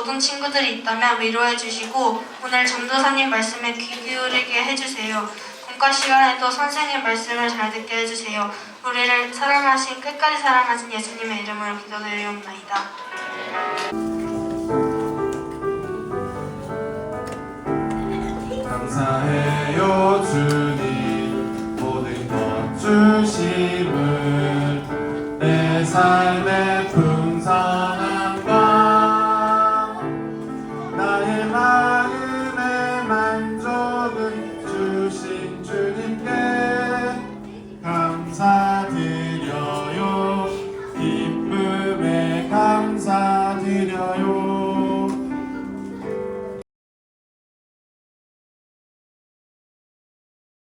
모든 친구들이 있다면 위로해 주시고 오늘 전도사님 말씀에 귀 기울이게 해주세요. 공과 시간에도 선생님 말씀을 잘 듣게 해주세요. 우리를 사랑하신 끝까지 사랑하신 예수님의 이름으로 기도드리옵나이다. 감사해요 주님 모든 것 주심을 내 삶에